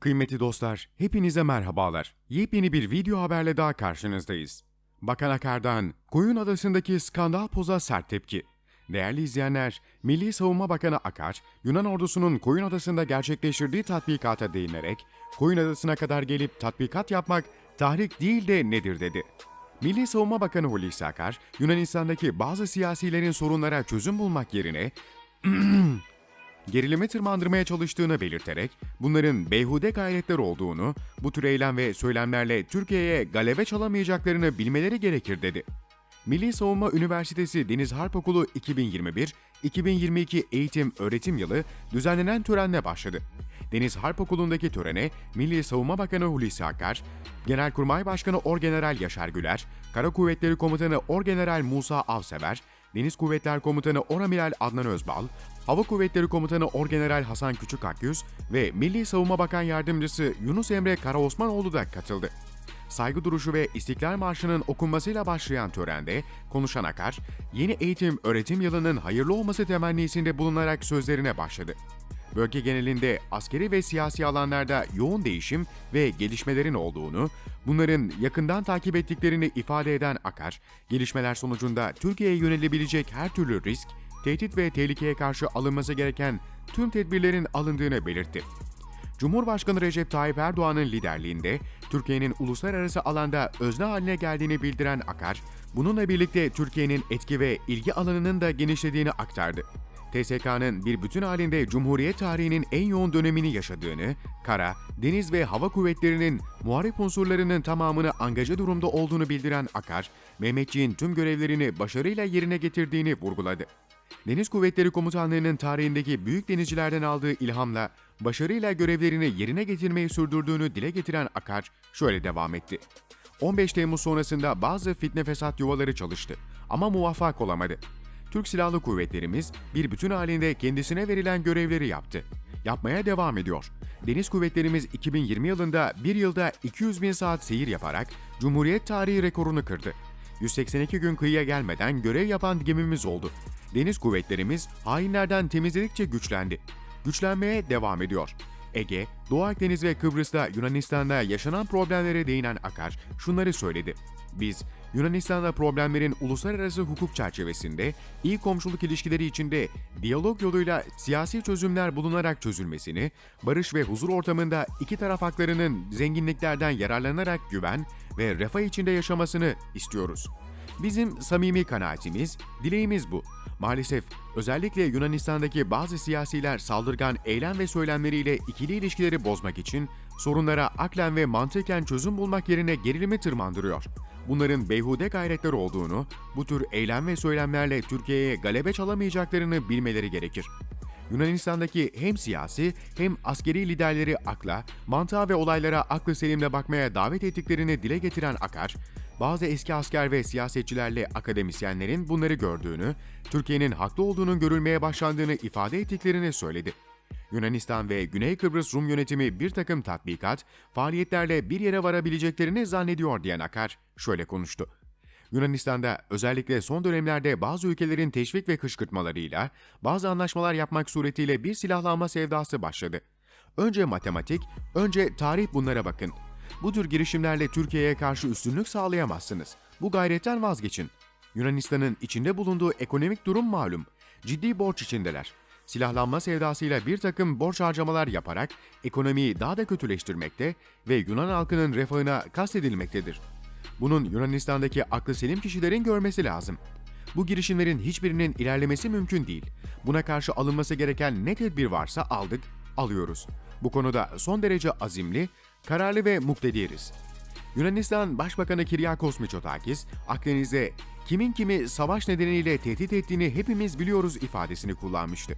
Kıymetli dostlar, hepinize merhabalar. Yepyeni bir video haberle daha karşınızdayız. Bakan Akar'dan Koyun Adası'ndaki skandal poza sert tepki. Değerli izleyenler, Milli Savunma Bakanı Akar, Yunan ordusunun Koyun Adası'nda gerçekleştirdiği tatbikata değinerek, Koyun Adası'na kadar gelip tatbikat yapmak tahrik değil de nedir dedi. Milli Savunma Bakanı Hulusi Akar, Yunanistan'daki bazı siyasilerin sorunlara çözüm bulmak yerine gerilimi tırmandırmaya çalıştığını belirterek bunların beyhude gayretler olduğunu, bu tür eylem ve söylemlerle Türkiye'ye galebe çalamayacaklarını bilmeleri gerekir dedi. Milli Savunma Üniversitesi Deniz Harp Okulu 2021-2022 eğitim öğretim yılı düzenlenen törenle başladı. Deniz Harp Okulu'ndaki törene Milli Savunma Bakanı Hulusi Akar, Genelkurmay Başkanı Orgeneral Yaşar Güler, Kara Kuvvetleri Komutanı Orgeneral Musa Avsever, Deniz Kuvvetler Komutanı Oramiral Adnan Özbal, Hava Kuvvetleri Komutanı Orgeneral Hasan Küçük Akyüz ve Milli Savunma Bakan Yardımcısı Yunus Emre Karaosmanoğlu da katıldı. Saygı duruşu ve İstiklal Marşı'nın okunmasıyla başlayan törende konuşan Akar, yeni eğitim öğretim yılının hayırlı olması temennisinde bulunarak sözlerine başladı. Bölge genelinde askeri ve siyasi alanlarda yoğun değişim ve gelişmelerin olduğunu, bunların yakından takip ettiklerini ifade eden Akar, gelişmeler sonucunda Türkiye'ye yönelebilecek her türlü risk, tehdit ve tehlikeye karşı alınması gereken tüm tedbirlerin alındığını belirtti. Cumhurbaşkanı Recep Tayyip Erdoğan'ın liderliğinde Türkiye'nin uluslararası alanda özne haline geldiğini bildiren Akar, bununla birlikte Türkiye'nin etki ve ilgi alanının da genişlediğini aktardı. TSK'nın bir bütün halinde Cumhuriyet tarihinin en yoğun dönemini yaşadığını, kara, deniz ve hava kuvvetlerinin muharip unsurlarının tamamını angaja durumda olduğunu bildiren Akar, Mehmetçiğin tüm görevlerini başarıyla yerine getirdiğini vurguladı. Deniz Kuvvetleri Komutanlığı'nın tarihindeki büyük denizcilerden aldığı ilhamla başarıyla görevlerini yerine getirmeyi sürdürdüğünü dile getiren Akar şöyle devam etti. 15 Temmuz sonrasında bazı fitne fesat yuvaları çalıştı ama muvaffak olamadı. Türk Silahlı Kuvvetlerimiz bir bütün halinde kendisine verilen görevleri yaptı. Yapmaya devam ediyor. Deniz Kuvvetlerimiz 2020 yılında bir yılda 200 bin saat seyir yaparak Cumhuriyet tarihi rekorunu kırdı. 182 gün kıyıya gelmeden görev yapan gemimiz oldu. Deniz kuvvetlerimiz hainlerden temizledikçe güçlendi. Güçlenmeye devam ediyor. Ege, Doğu Akdeniz ve Kıbrıs'ta Yunanistan'da yaşanan problemlere değinen Akar şunları söyledi. Biz Yunanistan'da problemlerin uluslararası hukuk çerçevesinde iyi komşuluk ilişkileri içinde diyalog yoluyla siyasi çözümler bulunarak çözülmesini, barış ve huzur ortamında iki taraf haklarının zenginliklerden yararlanarak güven ve refah içinde yaşamasını istiyoruz. Bizim samimi kanaatimiz, dileğimiz bu. Maalesef özellikle Yunanistan'daki bazı siyasiler saldırgan eylem ve söylemleriyle ikili ilişkileri bozmak için sorunlara aklen ve mantıken çözüm bulmak yerine gerilimi tırmandırıyor. Bunların beyhude gayretler olduğunu, bu tür eylem ve söylemlerle Türkiye'ye galebe çalamayacaklarını bilmeleri gerekir. Yunanistan'daki hem siyasi hem askeri liderleri akla, mantığa ve olaylara aklı selimle bakmaya davet ettiklerini dile getiren Akar, bazı eski asker ve siyasetçilerle akademisyenlerin bunları gördüğünü, Türkiye'nin haklı olduğunun görülmeye başlandığını ifade ettiklerini söyledi. Yunanistan ve Güney Kıbrıs Rum yönetimi bir takım tatbikat, faaliyetlerle bir yere varabileceklerini zannediyor diyen Akar şöyle konuştu. Yunanistan'da özellikle son dönemlerde bazı ülkelerin teşvik ve kışkırtmalarıyla bazı anlaşmalar yapmak suretiyle bir silahlanma sevdası başladı. Önce matematik, önce tarih bunlara bakın. Bu tür girişimlerle Türkiye'ye karşı üstünlük sağlayamazsınız. Bu gayretten vazgeçin. Yunanistan'ın içinde bulunduğu ekonomik durum malum. Ciddi borç içindeler. Silahlanma sevdasıyla bir takım borç harcamalar yaparak ekonomiyi daha da kötüleştirmekte ve Yunan halkının refahına kastedilmektedir. Bunun Yunanistan'daki aklı selim kişilerin görmesi lazım. Bu girişimlerin hiçbirinin ilerlemesi mümkün değil. Buna karşı alınması gereken ne tedbir varsa aldık, alıyoruz. Bu konuda son derece azimli, kararlı ve muktediriz. Yunanistan Başbakanı Kiryakos Mitsotakis, Akdeniz'de kimin kimi savaş nedeniyle tehdit ettiğini hepimiz biliyoruz ifadesini kullanmıştı.